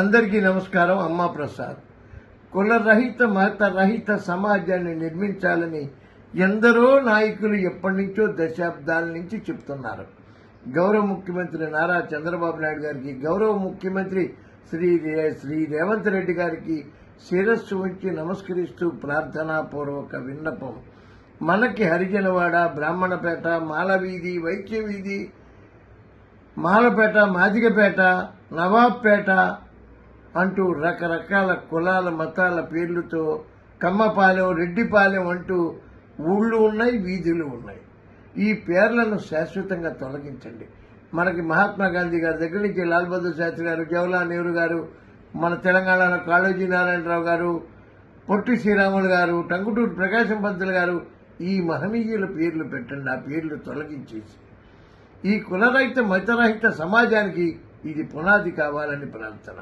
అందరికీ నమస్కారం అమ్మా ప్రసాద్. కులరహిత మతరహిత సమాజాన్ని నిర్మించాలని ఎందరో నాయకులు ఎప్పటి నుంచో దశాబ్దాల నుంచి చెప్తున్నారు. గౌరవ ముఖ్యమంత్రి నారా చంద్రబాబు నాయుడు గారికి గౌరవ ముఖ్యమంత్రి శ్రీ శ్రీ రేవంత్ రెడ్డి గారికి శిరస్సు ఉంచి నమస్కరిస్తూ ప్రార్థనాపూర్వక విన్నపం. మనకి హరిజనవాడ బ్రాహ్మణపేట మాలవీధి వైద్య వీధి మాలపేట మాదిగపేట నవాబ్పేట అంటూ రకరకాల కులాల మతాల పేర్లతో కమ్మపాలెం రెడ్డిపాలెం అంటూ ఊళ్ళు ఉన్నాయి వీధులు ఉన్నాయి. ఈ పేర్లను శాశ్వతంగా తొలగించండి. మనకి మహాత్మా గాంధీ గారి దగ్గర నుంచి లాల్ బహదూర్ శాస్త్రి గారు జవహర్లాల్ నెహ్రూ గారు మన తెలంగాణలో కాళోజీ నారాయణరావు గారు పొట్టి శ్రీరాములు గారు టంగుటూరు ప్రకాశం పంతులు గారు ఈ మహనీయుల పేర్లు పెట్టండి ఆ పేర్లు తొలగించేసి. ఈ కులరహిత మతరహిత సమాజానికి ఇది పునాది కావాలని ప్రార్థన.